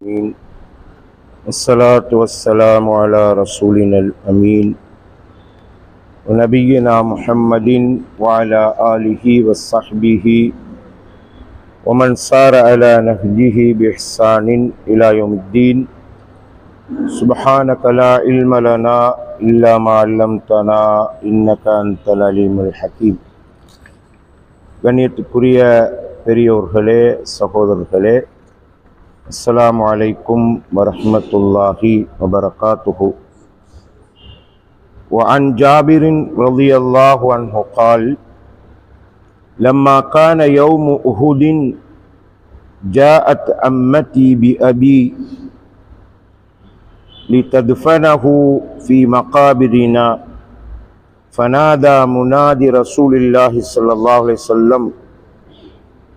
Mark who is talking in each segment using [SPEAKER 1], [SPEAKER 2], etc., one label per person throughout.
[SPEAKER 1] آمين والصلاة والسلام على رسولنا الأمين ونبينا محمد وعلى آله وصحبه ومن سار على نهجه بإحسان إلى يوم الدين سبحانك لا علم لنا إلا ما علمتنا إنك أنت العليم الحكيم கண்ணியத்துக்குரிய பெரியோர்களே சகோதரர்களே السلام عليكم ورحمة الله وبركاته. وعن جابر رضي الله عنه قال لما كان يوم أهد جاءت أمتي بأبي لتدفنه في مقابرنا فنادى منادي رسول الله صلى الله عليه وسلم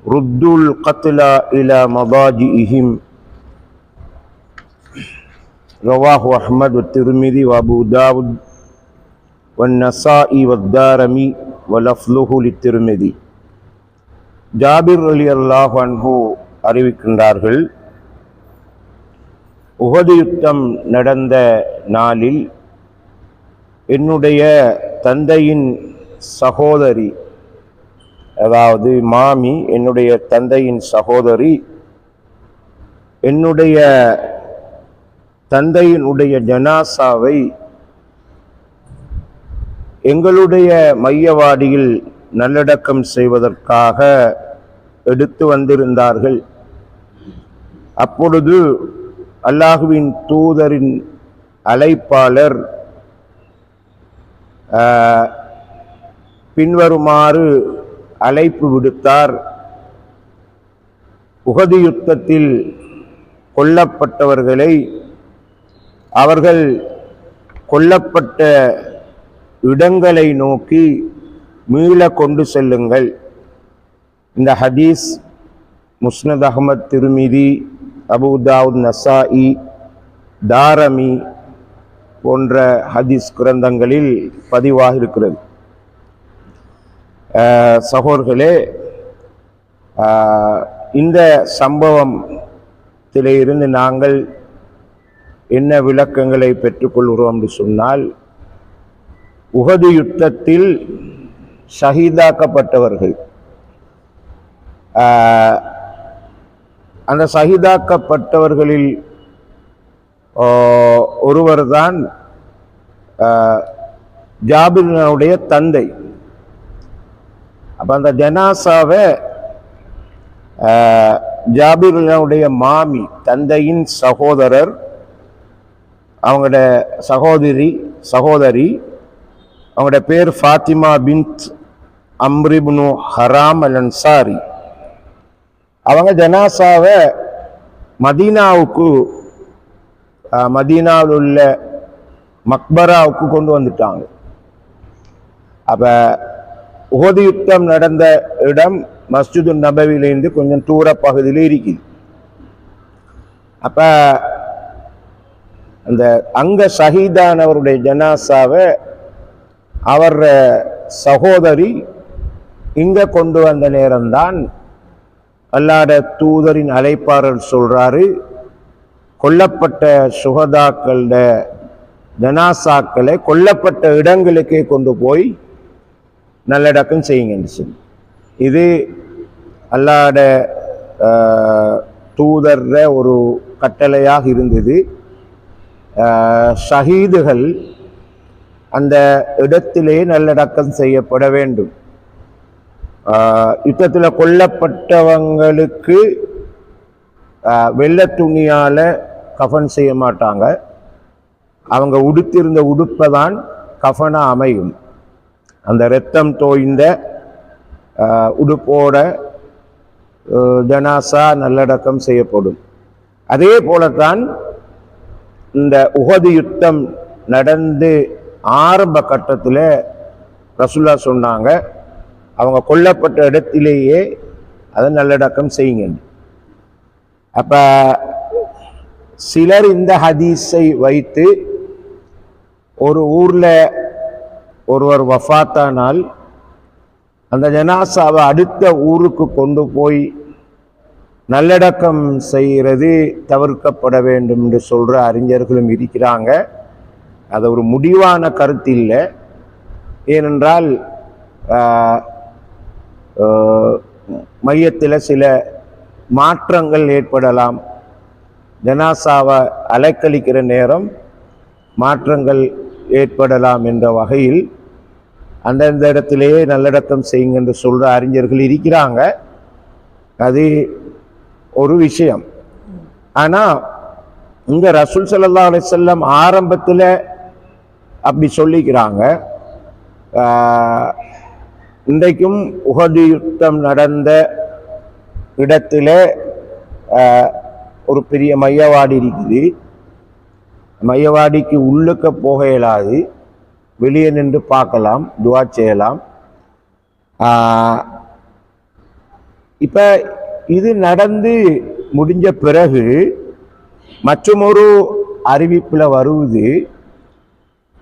[SPEAKER 1] ردوا القتلى إلى مضاجئهم رواه أحمد والترمذي وأبو داود والنسائي والدارمي ولفظه للترمذي ஜாபிர் அலி அல்லாஹ் அன்ஹு அறிவிக்கின்றார்கள் உகது யுத்தம் நடந்த நாளில் என்னுடைய தந்தையின் சகோதரி அதாவது மாமி என்னுடைய தந்தையின் சகோதரி என்னுடைய தந்தையினுடைய ஜனாசாவை எங்களுடைய மையவாடியில் நல்லடக்கம் செய்வதற்காக எடுத்து வந்திருந்தார்கள். அப்பொழுது அல்லாஹுவின் தூதரின் அழைப்பாளர் ஆஹ், பின்வருமாறு அழைப்பு விடுத்தார். உகது யுத்தத்தில் கொல்லப்பட்டவர்களை அவர்கள் கொல்லப்பட்ட இடங்களை நோக்கி மீள கொண்டு செல்லுங்கள். இந்த ஹதீஸ் முஸ்னத் அகமத் திருமிதி அபுதாவுத் நசாஇ தாரமி போன்ற ஹதீஸ் கிரந்தங்களில் பதிவாக இருக்கிறது சகோர்களே இந்த சம்பவத்திலே இருந்து நாங்கள் என்ன விளக்கங்களை பெற்றுக்கொள்கிறோம் என்று சொன்னால் உகது யுத்தத்தில் ஷஹீதாக்கப்பட்டவர்கள் அந்த சகிதாக்கப்பட்டவர்களில் ஒருவர்தான் ஜாபிரினுடைய தந்தை. அப்போ அந்த ஜனாசாவை ஜாபிரினுடைய மாமி தந்தையின் சகோதரர் அவங்களோட சகோதரி சகோதரி அவங்களோட பேர் ஃபாத்திமா பின்த் அம்ரிப்னு ஹராம் அல் அன்சாரி அவங்க ஜனாசாவை மதீனாவுக்கு மதீனாவில் உள்ள மக்பராவுக்கு கொண்டு வந்துட்டாங்க. அப்போ உகது யுத்தம் நடந்த இடம் மஸ்ஜிது நபவிலிருந்து கொஞ்சம் தூர பகுதியில் இருக்குது. அப்போ அந்த அங்க ஷஹீதானவருடைய ஜனாசாவை அவர் சகோதரி இங்கே கொண்டு வந்த நேரம்தான் அல்லாட தூதரின் அழைப்பாளர் சொல்கிறாரு கொல்லப்பட்ட சுகதாக்கள ஜனாசாக்களை கொல்லப்பட்ட இடங்களுக்கே கொண்டு போய் நல்லடக்கம் செய்யுங்கன்னு சொல்லி இது அல்லாட தூதர்ற ஒரு கட்டளையாக இருந்தது. ஷஹீதுகள் அந்த இடத்திலே நல்லடக்கம் செய்யப்பட வேண்டும். யுத்தத்தில் கொல்லப்பட்டவங்களுக்கு வெள்ளை துணியால் கஃன் செய்ய மாட்டாங்க. அவங்க உடுத்திருந்த உடுப்பை தான் கஃனாக அமையும். அந்த இரத்தம் தோய்ந்த உடுப்போட ஜனாசா நல்லடக்கம் செய்யப்படும். அதே போலத்தான் இந்த உகது யுத்தம் நடந்து ஆரம்ப கட்டத்தில் ரசுல்லா சொன்னாங்க அவங்க கொல்லப்பட்ட இடத்திலேயே அதை நல்லடக்கம் செய்யுங்க. அப்போ சிலர் இந்த ஹதீஸை வைத்து ஒரு ஊரில் ஒருவர் வஃபாத்தானால் அந்த ஜனாசாவை அடுத்த ஊருக்கு கொண்டு போய் நல்லடக்கம் செய்கிறது தவிர்க்கப்பட வேண்டும் என்று சொல்கிற அறிஞர்களும் இருக்கிறாங்க. அது ஒரு முடிவான கருத்து இல்லை. ஏனென்றால் மையத்தில் சில மாற்றங்கள் ஏற்படலாம். ஜனாசாவை அலைக்கழிக்கிற நேரம் மாற்றங்கள் ஏற்படலாம் என்ற வகையில் அந்தந்த இடத்திலேயே நல்லடக்கம் செய்யுங்க என்று சொல்கிற அறிஞர்கள் இருக்கிறாங்க. அது ஒரு விஷயம். ஆனால் இங்கே ரசூல் சல்லா அலிசல்லம் ஆரம்பத்தில் அப்படி சொல்லிக்கிறாங்க. இன்றைக்கும் உகது யுத்தம் நடந்த இடத்துல ஒரு பெரிய மையவாடி இருக்குது. மையவாடிக்கு உள்ளுக்க போக இயலாது. வெளியே நின்று பார்க்கலாம் துவா செய்யலாம். இப்போ இது நடந்து முடிஞ்ச பிறகு மற்றொரு அறிவிப்பில் வருவது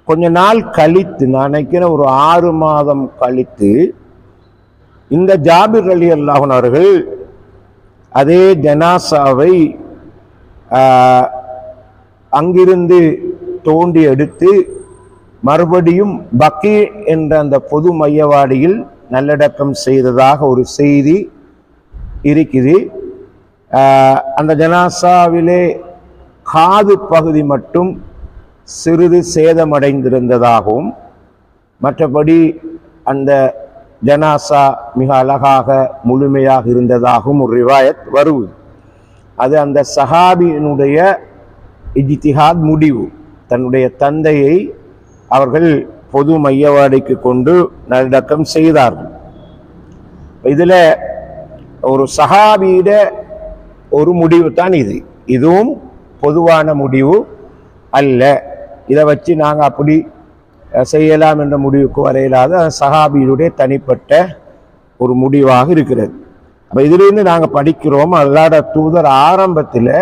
[SPEAKER 1] கொஞ்ச நாள் கழித்து நான் நினைக்கிறேன் ஒரு ஆறு மாதம் கழித்து இந்த ஜாபிர் அலி அல்லாஹன் அவர்கள் அதே ஜனாசாவை ஆஹ், அங்கிருந்து தோண்டி எடுத்து மறுபடியும் பக்கி என்ற அந்த பொது மையவாடியில் நல்லடக்கம் செய்ததாக ஒரு செய்தி இருக்குது அந்த ஜனாசாவிலே காது பகுதி மட்டும் சிறிது சேதமடைந்திருந்ததாகவும் மற்றபடி அந்த ஜனாசா மிக அழகாக முழுமையாக இருந்ததாகவும் ஒரு ரிவாயத் வருவது. அது அந்த சஹாபியினுடைய இஜித்திஹாத் முடிவு தன்னுடைய தந்தையை அவர்கள் பொது மையவாடிக்கு கொண்டு நல்லடக்கம் செய்தார்கள். இதில் ஒரு சஹாபியிட ஒரு முடிவு தான் இது. இதுவும் பொதுவான முடிவு அல்ல. இதை வச்சு நாங்கள் அப்படி செய்யலாம் என்ற முடிவுக்கு வரையிலாத சஹாபியினுடைய தனிப்பட்ட ஒரு முடிவாக இருக்கிறது. அப்போ இதுலேருந்து நாங்கள் படிக்கிறோம் அல்லாட தூதர் ஆரம்பத்தில்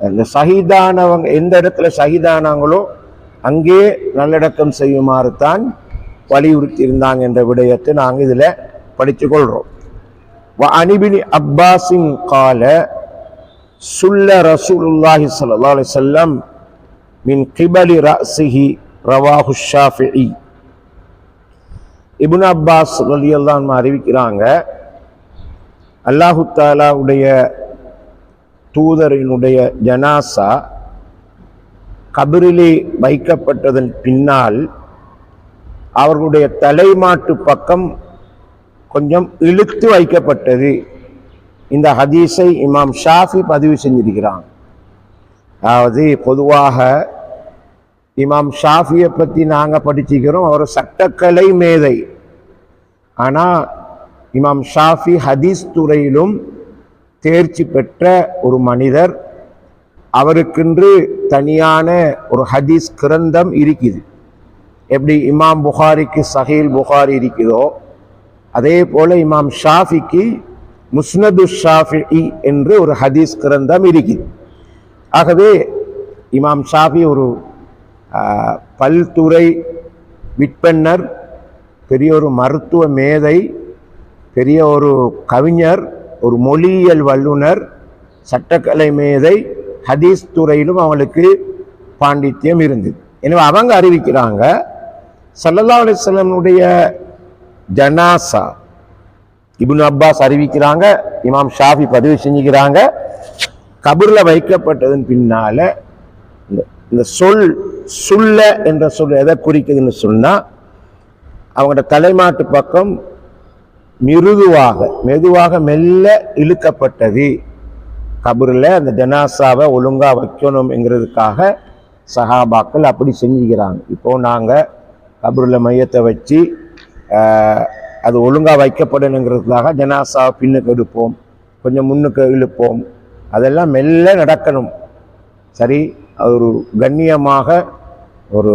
[SPEAKER 1] அந்த சகிதானவங்க எந்த இடத்துல சகிதானாங்களோ அங்கே நல்லடக்கம் செய்யுமாறு தான் வலியுறுத்தி இருந்தாங்க என்ற விடயத்தை நாங்கள் இதில் படித்து கொள்கிறோம் அனிபினி அப்பாஸின் கால சுல்ல ரசூலுல்லாஹி சல்லா அலி வஸல்லம் மின் கிபலி ரசிஹி ரவாஹு ஷாஃபிஇ. இபுன் அப்பாஸ் ரலியல்லாஹு அறிவிக்கிறாங்க அல்லாஹு தாலாவுடைய தூதரினுடைய ஜனாசா கபிரிலே வைக்கப்பட்டதன் பின்னால் அவர்களுடைய தலைமாட்டு பக்கம் கொஞ்சம் இழுத்து வைக்கப்பட்டது. இந்த ஹதீஸை இமாம் ஷாஃபி பதிவு செஞ்சிருக்கிறான். அதாவது பொதுவாக இமாம் ஷாஃபியை பற்றி நாங்கள் படிச்சுக்கிறோம் அவர் சட்டக்கலை மேதை. ஆனால் இமாம் ஷாஃபி ஹதீஸ் துறையிலும் தேர்ச்சி பெற்ற ஒரு மனிதர் அவருக்கென்று தனியான ஒரு ஹதீஸ் கிரந்தம் இருக்குது எப்படி இமாம் புகாரிக்கு சஹீல் புகாரி இருக்குதோ அதே போல் இமாம் ஷாஃபிக்கு முஸ்னது ஷாஃபி என்று ஒரு ஹதீஸ் கிரந்தம் இருக்குது ஆகவே இமாம் ஷாஃபி ஒரு பல்துறை விற்பன்னர் பெரிய ஒரு மருத்துவ மேதை பெரிய ஒரு கவிஞர் ஒரு மொழியியல் வல்லுனர் சட்டக்கலை மேதை ஹதீஸ் துறையிலும் அவளுக்கு பாண்டித்யம் இருந்தது. எனவே அவங்க அறிவிக்கிறாங்க சல்லல்லா அலிஸ்லமுடைய ஜனாசா இபுன் அப்பாஸ் அறிவிக்கிறாங்க இமாம் ஷாஃபி பதிவு செஞ்சுக்கிறாங்க கபூரில் வைக்கப்பட்டதன் பின்னால் இந்த இந்த சொல் சுல்ல என்ற சொல் எதை குறிக்குதுன்னு சொன்னால் அவங்களோட தலைமாட்டு பக்கம் மிருதுவாக மெதுவாக மெல்ல இழுக்கப்பட்டது. கபரில் அந்த ஜனாசாவை ஒழுங்காக வைக்கணுங்கிறதுக்காக சஹாபாக்கள் அப்படி செஞ்சுக்கிறாங்க. இப்போ நாங்கள் கபரில் மையத்தை வச்சு அது ஒழுங்காக வைக்கப்படணுங்கிறதுக்காக ஜனாசாவை பின்னுக்கு எடுப்போம் கொஞ்சம் முன்னுக்கு இழுப்போம். அதெல்லாம் மெல்ல நடக்கணும். சரி அது ஒரு கண்ணியமாக ஒரு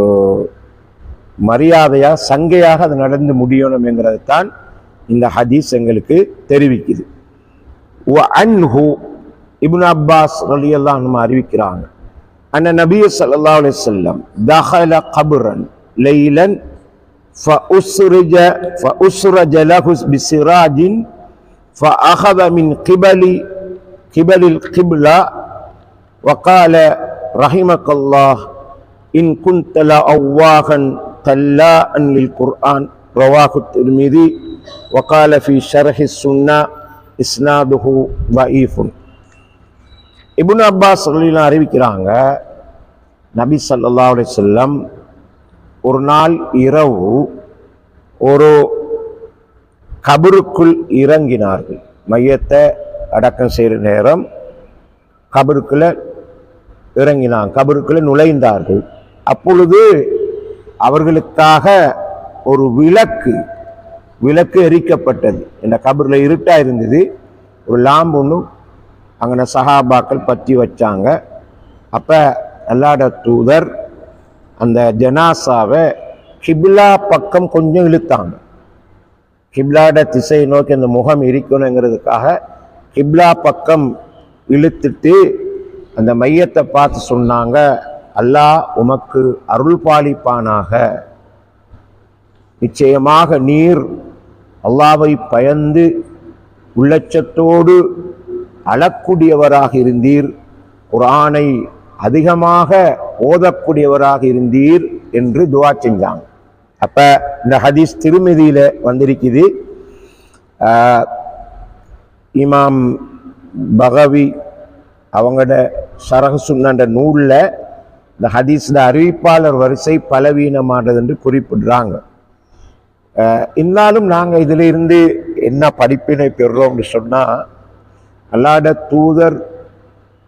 [SPEAKER 1] மரியாதையாக சங்கையாக அது நடந்து முடியணும் தான் இந்த ஹதீஸ் எங்களுக்கு தெரிவிக்குது. அன்ஹு இப்னு அப்பாஸ் ரலியல்லாஹு அன்ஹு அறிவிக்கிறாங்க அன்ன நபிய ஸல்லல்லாஹு அலைஹி வஸல்லம் தஹல கப்ரன் லைலன் فأسرج فأسرج له بسراج فأخذ من قبل قبل القبلة وقال رحمك الله إن كنت لأواها تلاء للقرآن رواه الترمذي وقال في شرح السنة إسناده ضعيف இபுன் அப்பாஸ் சொல்லிலாம் அறிவிக்கிறாங்க நபி ஸல்லல்லாஹு செல்லம் ஒரு நாள் இரவு ஒரு கபருக்குள் இறங்கினார்கள். மையத்தை அடக்கம் செய்கிற நேரம் கபருக்குள்ள இறங்கினாங்க கபருக்குள்ள நுழைந்தார்கள். அப்பொழுது அவர்களுக்காக ஒரு விளக்கு விளக்கு எரிக்கப்பட்டது. இந்த கபரில் இருட்டாக இருந்தது. ஒரு லாம்பு ஒன்று அங்கே சஹாபாக்கள் பற்றி வச்சாங்க. அப்போ அல்லாட தூதர் அந்த ஜனாசாவை கிபிலா பக்கம் கொஞ்சம் இழுத்தாங்க. கிப்லாட திசையை நோக்கி அந்த முகம் இருக்கணுங்கிறதுக்காக கிப்லா பக்கம் இழுத்துட்டு அந்த மையத்தை பார்த்து சொன்னாங்க அல்லாஹ் உமக்கு அருள் பாலிப்பானாக. நிச்சயமாக நீர் அல்லாவை பயந்து உள்ளச்சத்தோடு அழக்கூடியவராக இருந்தீர். குரானை அதிகமாக ஓதக்கூடியவராக இருந்தீர் என்று துவா செஞ்சாங்க. அப்போ இந்த ஹதீஸ் திருமதியில் வந்திருக்குது. இமாம் பகவி அவங்களோட சரக சுன்னன்ற நூலில் இந்த ஹதீஸில் அறிவிப்பாளர் வரிசை பலவீனமானது என்று குறிப்பிடுறாங்க. இருந்தாலும் நாங்கள் இதிலிருந்து என்ன படிப்பினை பெறுறோம்னு சொன்னால் அல்லாட தூதர்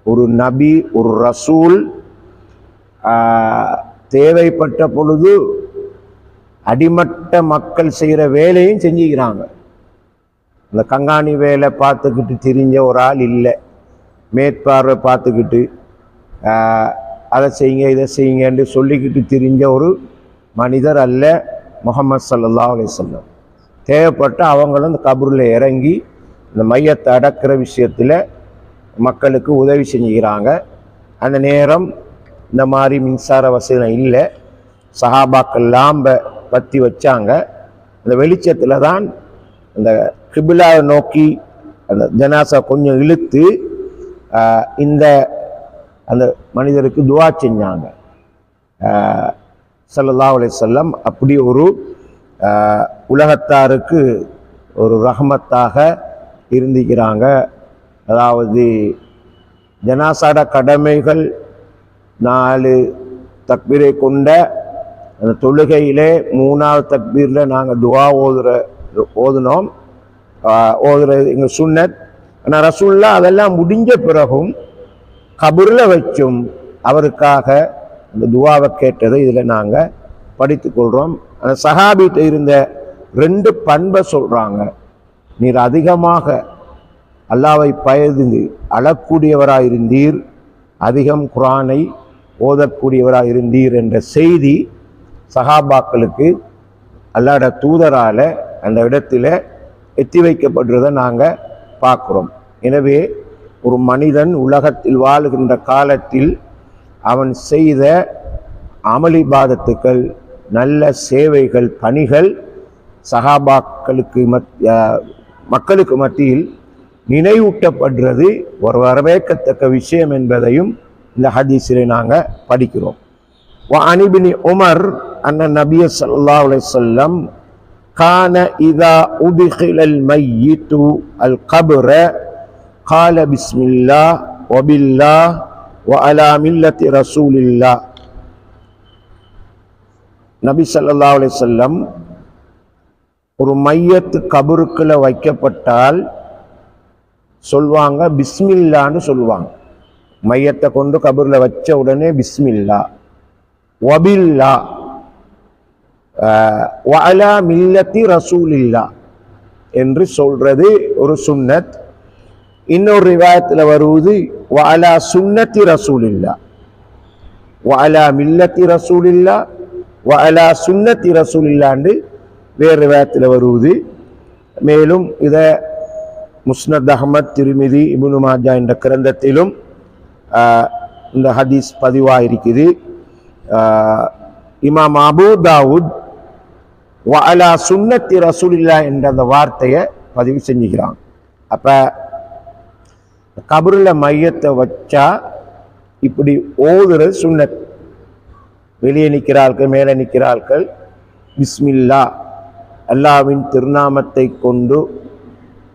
[SPEAKER 1] ஒரு நபி ஒரு ரசூல் தேவைப்பட்ட பொழுது அடிமட்ட மக்கள் செய்கிற வேலையும் செஞ்சுக்கிறாங்க. இந்த கங்காணி வேலை பார்த்துக்கிட்டு திரிஞ்ச ஒரு ஆள் இல்லை. மேற்பார்வை பார்த்துக்கிட்டு அதை செய்யுங்க இதை செய்யுங்கன்னு சொல்லிக்கிட்டு திரிஞ்ச ஒரு மனிதர் அல்ல முகமது சல்லா அலிசல்லம் தேவைப்பட்ட அவங்களும் இந்த கபூரில் இறங்கி இந்த மையத்தை அடக்கிற விஷயத்தில் மக்களுக்கு உதவி செஞ்சுக்கிறாங்க. அந்த நேரம் இந்த மாதிரி மின்சார வசதி இல்லை. சஹாபாக்கள் லாம்பை பற்றி வச்சாங்க. அந்த வெளிச்சத்தில் தான் அந்த கிபிலாவை நோக்கி அந்த ஜனாசா கொஞ்சம் இழுத்து இந்த அந்த மனிதருக்கு துவா செஞ்சாங்க. ஸல்லல்லாஹு அலைஹி செல்லம் அப்படி ஒரு உலகத்தாருக்கு ஒரு ரஹமத்தாக இருந்திக்கிறாங்க. அதாவது ஜனாசாட கடமைகள் நாலு தக்பீரை கொண்ட அந்த தொழுகையிலே மூணாவது தக்பீரில் நாங்கள் துவா ஓதுற ஓதுனோம். ஓதுறது எங்கள் சுன்னத் ஆனால் ரசூல்லா அதெல்லாம் முடிஞ்ச பிறகும் கபூரில் வச்சும் அவருக்காக அந்த துவாவை கேட்டதை இதில் நாங்கள் படித்துக்கொள்கிறோம் அந்த சஹாபிட்ட இருந்த ரெண்டு பண்பை சொல்கிறாங்க நீர் அதிகமாக அல்லாவை பயந்து அழக்கூடியவராக இருந்தீர் அதிகம் குரானை ஓதக்கூடியவராக இருந்தீர் என்ற செய்தி சஹாபாக்களுக்கு அல்லாட தூதரால் அந்த இடத்துல எத்தி வைக்கப்படுறதை நாங்கள் பார்க்குறோம். எனவே ஒரு மனிதன் உலகத்தில் வாழுகின்ற காலத்தில் அவன் செய்த அமளிபாதத்துக்கள் நல்ல சேவைகள் பணிகள் சகாபாக்களுக்கு மத் மக்களுக்கு மத்தியில் நினைவூட்டப்படுறது ஒரு வரவேற்கத்தக்க விஷயம் என்பதையும் இந்த ஹதீஸில் நாங்கள் படிக்கிறோம். அனிபினி உமர் அண்ணன் நபிய சல்லா அலையம் கான இதா உதிகிலல் மையித்து அல் கபுர கால பிஸ்மில்லா ஒபில்லா ஒ அலா மில்லத்தி ரசூலில்லா நபி சல்லா அலையம் ஒரு மையத்து கபருக்குள்ள வைக்கப்பட்டால் சொல்வாங்க பிஸ்மில்லான்னு சொல்லுவாங்க மையத்தை கொண்டு கபரில் வச்ச உடனே பிஸ்மில்லா. வபில்லா. வலா மில்லத்தி ரசூலில்லா என்று சொல்றது ஒரு சுன்னத். இன்னொரு ரிவாயத்தில் வருவது வலா சுன்னத்தி ரசூலில்லா. வலா மில்லத்தி ரசூலில்லா வலா சுன்னத்தி ரசூலில்லான்னு வேறு ரிவாயத்தில் வருவது. மேலும் இதை முஸ்னத் அஹமத் திருமிதி இப்னு மாஜா என்ற கிரந்தத்திலும் இந்த ஹதீஸ் பதிவாக இருக்குது இமாம் அபு தாவூத் வஅலா சுன்னத்தி ரசூலில்லா என்ற அந்த வார்த்தையை பதிவு செஞ்சுக்கிறான். அப்போ கபரில் மையத்தை வச்சா இப்படி ஓதுறது சுன்னத். வெளியே நிற்கிறார்கள் மேலே நிற்கிறார்கள். பிஸ்மில்லா. அல்லாவின் திருநாமத்தை கொண்டு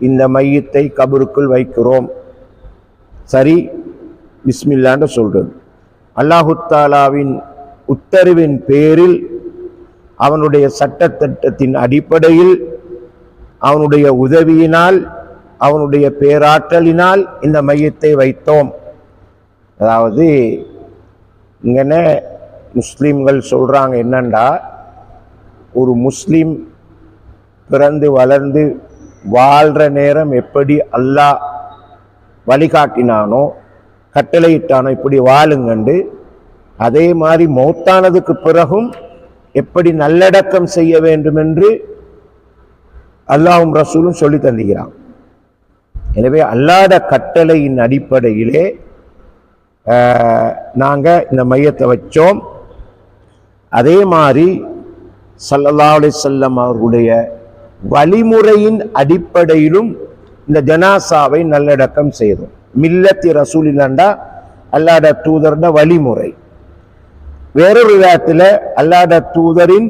[SPEAKER 1] இந்த மையத்தை கபருக்குள் வைக்கிறோம். சரி பிஸ்மில்லான்னு சொல்கிறது அல்லாஹுத்தாலாவின் உத்தரவின் பேரில் அவனுடைய சட்டத்திட்டத்தின் அடிப்படையில் அவனுடைய உதவியினால் அவனுடைய பேராற்றலினால் இந்த மையத்தை வைத்தோம். அதாவது இங்கன முஸ்லீம்கள் சொல்கிறாங்க என்னண்டா ஒரு முஸ்லீம் பிறந்து வளர்ந்து வாழ்கிற நேரம் எப்படி அல்லாஹ் வழிகாட்டினானோ கட்டளையிட்டானோ இப்படி வாழுங்கண்டு அதே மாதிரி மௌத்தானதுக்கு பிறகும் எப்படி நல்லடக்கம் செய்ய வேண்டும் என்று அல்லாஹும் ரசூலும் சொல்லி தந்துகிறான் எனவே அல்லாத கட்டளையின் அடிப்படையிலே நாங்கள் இந்த மையத்தை வச்சோம். அதே மாதிரி சல்லல்லா செல்லம் அவர்களுடைய வழிமுறையின் அடிப்படையிலும் இந்த ஜனாசாவை நல்லடக்கம் செய்தோம். மில்லத்தி ரசூலிலாண்டா அல்லாட தூதர்ன வழிமுறை. வேறொரு விதத்தில் அல்லாட தூதரின்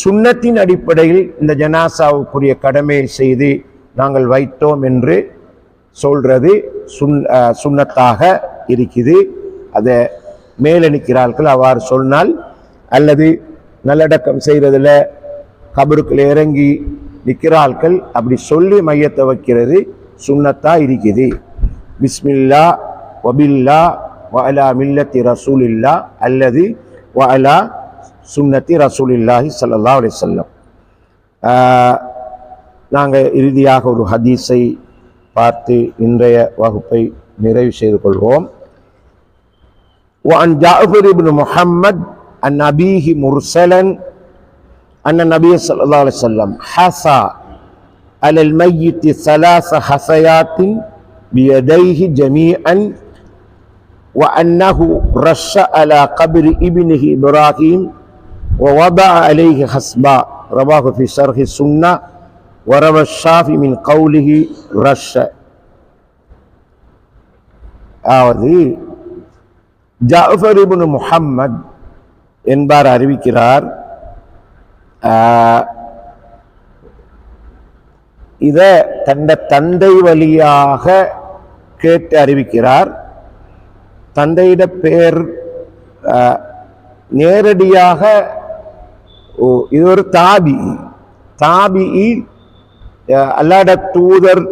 [SPEAKER 1] சுண்ணத்தின் அடிப்படையில் இந்த ஜனாசாவுக்குரிய கடமையை செய்து நாங்கள் வைத்தோம் என்று சொல்றது சுன் சுண்ணத்தாக இருக்குது. அதை மேலணிக்கிறார்கள் அவ்வாறு சொன்னால் அல்லது நல்லடக்கம் செய்கிறதுல கபருக்குள்ள இறங்கி நிற்கிறார்கள் அப்படி சொல்லி மையத்தை வைக்கிறது சுன்னத்தா இருக்குது பிஸ்மில்லா வபில்லா வஅலா மில்லத்தி ரசூலில்லா அல்லது வஅலா சுன்னத்தி ரசூலில்லாஹி ஸல்லல்லாஹு அலைஹி வஸல்லம் நாங்கள் இறுதியாக ஒரு ஹதீஸை பார்த்து இன்றைய வகுப்பை நிறைவு செய்து கொள்வோம் وعن جعفر بن محمد عن أبيه مرسلا أن النبي صلى الله عليه وسلم حثى على الميت ثلاث حثيات بيديه جميعا وأنه رش على قبر ابنه إبراهيم ووضع عليه حسبا رواه في شرح السنة وروى الشافعي من قوله رش அதாவது ஜாஃபர் இப்னு முஹம்மத் என்பார் அறிவிக்கிறார் ஆஹ், இத தந்த தந்தை வழியாக கேட்டு அறிவிக்கிறார். தந்தையிட பேர் நேரடியாக ஓ, இது ஒரு தாபி. தாபி அல்லாட தூதர்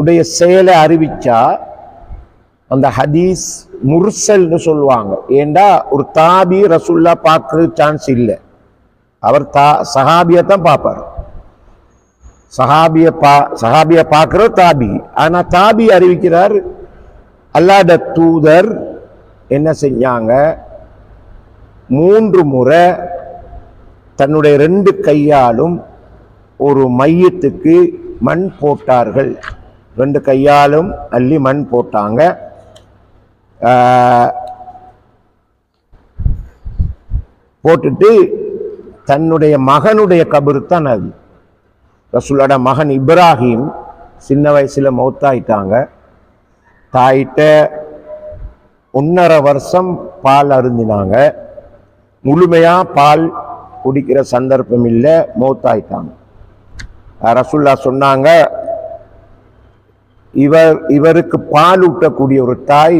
[SPEAKER 1] உடைய செயலை அறிவிச்சா அந்த ஹதீஸ் முர்சல்னு சொல்லுவாங்க. ஏண்டா ஒரு தாபி ரசுல்லா பார்க்கறது சான்ஸ் இல்லை. அவர் தா சஹாபியை தான் பார்ப்பார். சஹாபிய பா சஹாபிய பார்க்குறோம் தாபி. ஆனால் தாபி அறிவிக்கிறார் அல்லாத தூதர் என்ன செஞ்சாங்க? மூன்று முறை தன்னுடைய ரெண்டு கையாலும் ஒரு மையத்துக்கு மண் போட்டார்கள். ரெண்டு கையாலும் அள்ளி மண் போட்டாங்க. போட்டுட்டு தன்னுடைய மகனுடைய கபரு தான் அது. ரசூலோட மகன் இப்ராஹிம் சின்ன வயசில் மௌத்தாயிட்டாங்க. தாயிட்ட ஒன்றரை வருஷம் பால் அருந்தினாங்க. முழுமையாக பால் குடிக்கிற சந்தர்ப்பம் இல்லை மௌத்தாயிட்டாங்க. ரசுல்லா சொன்னாங்க இவர் இவருக்கு பால் ஊட்டக்கூடிய ஒரு தாய்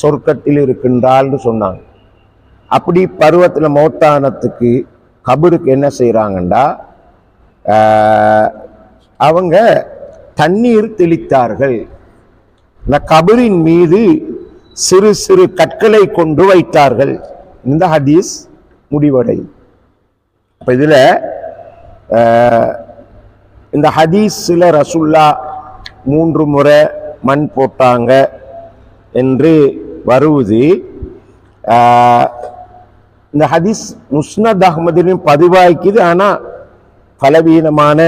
[SPEAKER 1] சொர்க்கத்தில் இருக்கின்றாள்னு சொன்னாங்க. அப்படி பருவத்தில் மௌத்தானத்துக்கு கபருக்கு என்ன செய்கிறாங்கண்டா அவங்க தண்ணீர் தெளித்தார்கள். இந்த கபரின் மீது சிறு சிறு கற்களை கொண்டு வைத்தார்கள். இந்த ஹதீஸ் முடிவடை. அப்போ இதில் இந்த ஹதீஸ்ல ரசுல்லா மூன்று முறை மண் போட்டாங்க என்று வருவது இந்த ஹதீஸ் முஸ்னத் அஹமதிலும் பதிவாய்க்குது. ஆனால் பலவீனமான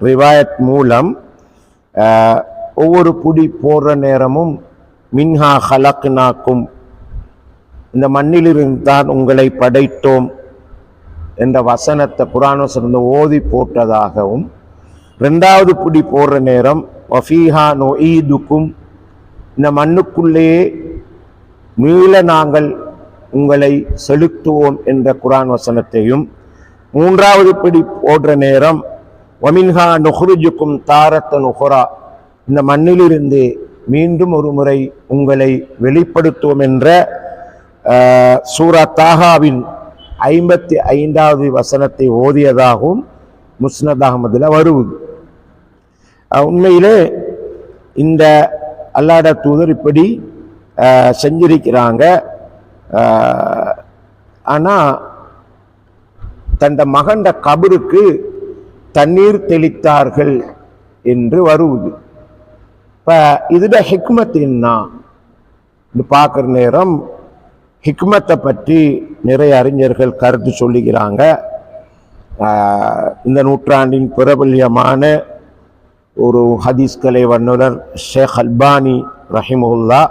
[SPEAKER 1] ரிவாயத் மூலம் ஒவ்வொரு புடி போடுற நேரமும் மின்ஹா ஹலக்னாக்கும் இந்த மண்ணிலிருந்து தான் உங்களை படைத்தோம் என்ற வசனத்தை புராணம் ஓதி போட்டதாகவும் ரெண்டாவது புடி போடுற நேரம் வஃபீஹா நொஈதுக்கும் இந்த மண்ணுக்குள்ளேயே மீள நாங்கள் உங்களை செலுத்துவோம் என்ற குரான் வசனத்தையும் மூன்றாவது பிடி போடுற நேரம் ஒமின்ஹா நுஹ்ருஜுக்கும் தாரத்த நுஹுரா இந்த மண்ணிலிருந்து மீண்டும் ஒரு முறை உங்களை வெளிப்படுத்துவோம் என்ற சூரா தாகாவின் ஐம்பத்தி ஐந்தாவது வசனத்தை ஓதியதாகவும் முஸ்னத் அகமதில் வருவது. உண்மையிலே இந்த அல்லாட தூதர் இப்படி செஞ்சிருக்கிறாங்க. ஆனால் தந்த மகண்ட கபருக்கு தண்ணீர் தெளித்தார்கள் என்று வருவது. இப்போ இதுல ஹிக்மத் என்ன? இது பார்க்குற நேரம் ஹிக்மத்தை பற்றி நிறைய அறிஞர்கள் கருத்து சொல்லுகிறாங்க. இந்த நூற்றாண்டின் பிரபல்யமான ஒரு ஹதீஸ் கலை வண்ணுனர் ஷேக் அல்பானி ரஹிமுல்லா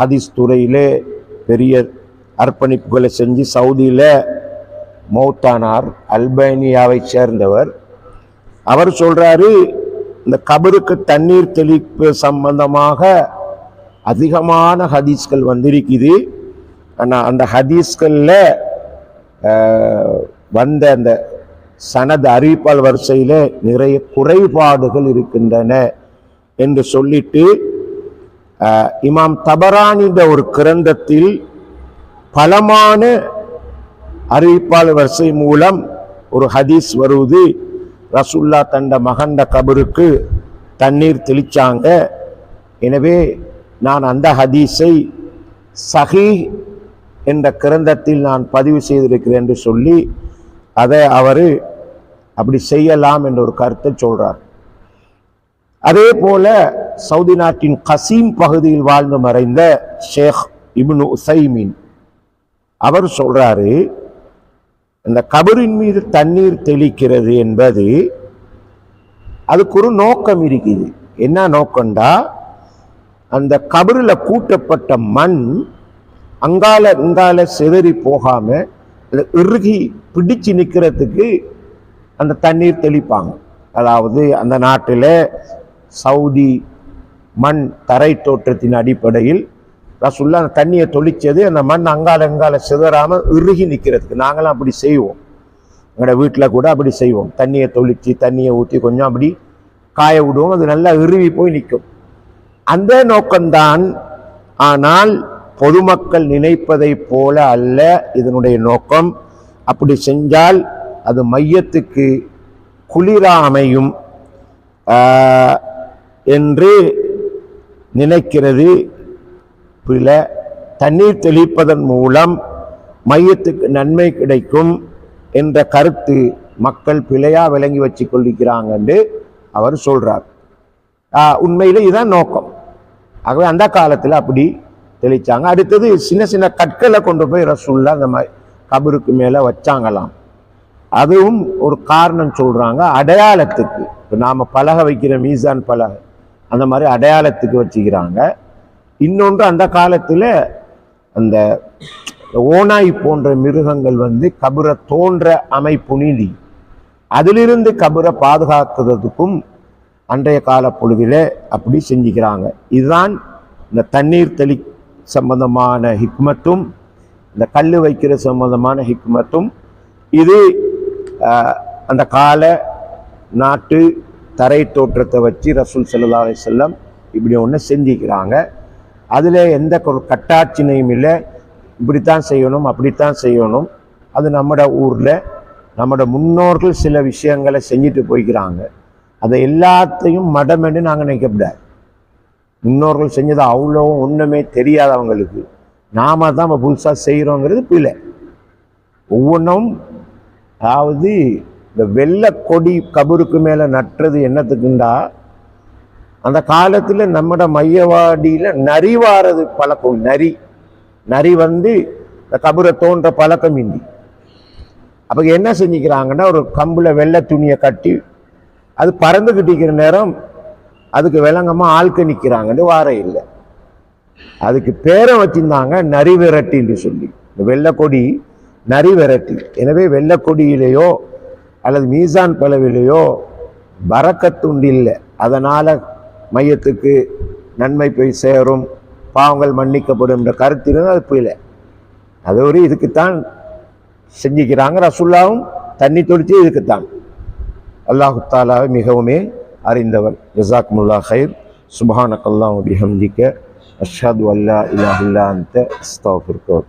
[SPEAKER 1] ஹதீஸ் துறையிலே பெரிய அர்ப்பணிப்புகளை செஞ்சு சவுதியில் மௌத்தானார் அல்பேனியாவை சேர்ந்தவர். அவர் சொல்கிறாரு இந்த கபருக்கு தண்ணீர் தெளிப்பு சம்பந்தமாக அதிகமான ஹதீஸ்கள் வந்திருக்குது. ஆனால் அந்த ஹதீஸ்களில் வந்த அந்த சனது அறிவிப்பால் வரிசையில் நிறைய குறைபாடுகள் இருக்கின்றன என்று சொல்லிட்டு இமாம் தபரானின்ற ஒரு கிரந்தத்தில் பலமான அறிவிப்பாளர் வரிசை மூலம் ஒரு ஹதீஸ் வருவது. ரசுல்லா தண்ட மகண்ட கபருக்கு தண்ணீர் தெளிச்சாங்க. எனவே நான் அந்த ஹதீஸை சஹி என்ற கிரந்தத்தில் நான் பதிவு செய்திருக்கிறேன் என்று சொல்லி அதை அவர் அப்படி செய்யலாம் என்ற ஒரு கருத்தை சொல்கிறார் அதே போல சவுதி நாட்டின் கசீம் பகுதியில் வாழ்ந்து மறைந்த ஷேக் இப்னு உசைமீன். அவர் சொல்றாரு இந்த கபரின் மீது தண்ணீர் தெளிக்கிறது என்பது அதுக்கு ஒரு நோக்கம் இருக்குது. என்ன நோக்கம்டா? அந்த கபரில் கூட்டப்பட்ட மண் அங்கால இங்கால சிதறி போகாம இறுகி பிடிச்சு நிற்கிறதுக்கு அந்த தண்ணீர் தெளிப்பாங்க. அதாவது அந்த நாட்டில் சவுதி மண் தரை தோற்றத்தின் அடிப்படையில் ரசுல்லா அந்த தண்ணியை தொளிச்சது அந்த மண் அங்கால அங்கால சிதறாமல் இறுகி நிற்கிறதுக்கு நாங்களாம் அப்படி செய்வோம். எங்களோட வீட்டில் கூட அப்படி செய்வோம். தண்ணியை தொளித்து தண்ணியை ஊற்றி கொஞ்சம் அப்படி காய விடுவோம். அது நல்லா இறுவி போய் நிற்கும் அந்த நோக்கம்தான். ஆனால் பொதுமக்கள் நினைப்பதைப் போல அல்ல இதனுடைய நோக்கம். அப்படி செஞ்சால் அது மையத்துக்கு குளிராக அமையும் என்று நினைக்கிறது. பிழை தண்ணீர் தெளிப்பதன் மூலம் மையத்துக்கு நன்மை கிடைக்கும் என்ற கருத்து மக்கள் பிழையாக விளங்கி வச்சு கொள்ளிக்கிறாங்க என்று அவர் சொல்கிறார் உண்மையில் இதுதான் நோக்கம். ஆகவே அந்த காலத்தில் அப்படி தெளிச்சாங்க. அடுத்தது சின்ன சின்ன கற்களை கொண்டு போய் ரசூல்லா அந்த மாதிரி கபருக்கு மேலே வச்சாங்களாம். அதுவும் ஒரு காரணம் சொல்கிறாங்க அடையாளத்துக்கு. இப்போ நாம் பலகை வைக்கிற மீசான் பலகை. அந்த மாதிரி அடையாளத்துக்கு வச்சுக்கிறாங்க. இன்னொன்று அந்த காலத்தில் அந்த ஓனாய் போன்ற மிருகங்கள் வந்து கபரை தோன்ற அமைப்பு நீதி. அதிலிருந்து கபரை பாதுகாக்கிறதுக்கும் அன்றைய கால பொழுதில் அப்படி செஞ்சுக்கிறாங்க. இதுதான் இந்த தண்ணீர் தெளி சம்பந்தமான ஹிக்மத்தும் இந்த கல் வைக்கிற சம்பந்தமான ஹிக்மத்தும். இது அந்த கால நாட்டு தரை தோற்றத்தை வச்சு ரசூல் ஸல்லல்லாஹு செல்லம் இப்படி ஒன்று செஞ்சுக்கிறாங்க. அதில் எந்த கட்டாட்சினையும் இல்லை. இப்படித்தான் செய்யணும் அப்படித்தான் செய்யணும். அது நம்மட ஊரில் நம்மட முன்னோர்கள் சில விஷயங்களை செஞ்சுட்டு போய்க்கிறாங்க. அதை எல்லாத்தையும் மடமென்று நாங்கள் நினைக்கப்படாது. முன்னோர்கள் செஞ்சது அவ்வளோ ஒன்றுமே தெரியாதவங்களுக்கு நாம தான் நம்ம புதுசாக செய்கிறோங்கிறது பிள்ளை. ஒவ்வொன்றும் அதாவது இந்த வெள்ளை கொடி கபருக்கு மேலே நட்டுறது என்னத்துக்குண்டா? அந்த காலத்தில் நம்மட மையவாடியில் நரி வாரது பழக்கம் நரி. நரி வந்து இந்த கபரை தோன்ற பழக்கம் இந்தி அப்போ என்ன செஞ்சுக்கிறாங்கன்னா ஒரு கம்பில் வெள்ளை துணியை கட்டி அது பறந்துக்கிட்டு இருக்கிற நேரம் அதுக்கு விளங்கமாக ஆள்க நிற்கிறாங்கன்னு வார இல்லை. அதுக்கு பேரை வச்சிருந்தாங்க நரி விரட்டின்னு சொல்லி. இந்த வெள்ளைக்கொடி நரி விரட்டி. எனவே வெள்ளை கொடியிலேயோ அல்லது மீசான் பலவிலையோ பறக்கத்துண்டு இல்லை. அதனால் மையத்துக்கு நன்மை போய் சேரும் பாவங்கள் மன்னிக்கப்படும் என்ற கருத்து அது போயில அது ஒரு இதுக்குத்தான் செஞ்சுக்கிறாங்க ரசுல்லாவும் தண்ணி தொடுத்து இதுக்குத்தான். அல்லாஹு தாலாவை மிகவுமே அறிந்தவர் ஜசாக்முல்லா ஹைர் சுபஹானக் அல்லாஹ் பிஹம்திக்க அஷாது அல்லா இலாஹ் இல்லா அன்த. அஸ்தக்ஃபிருக்க வ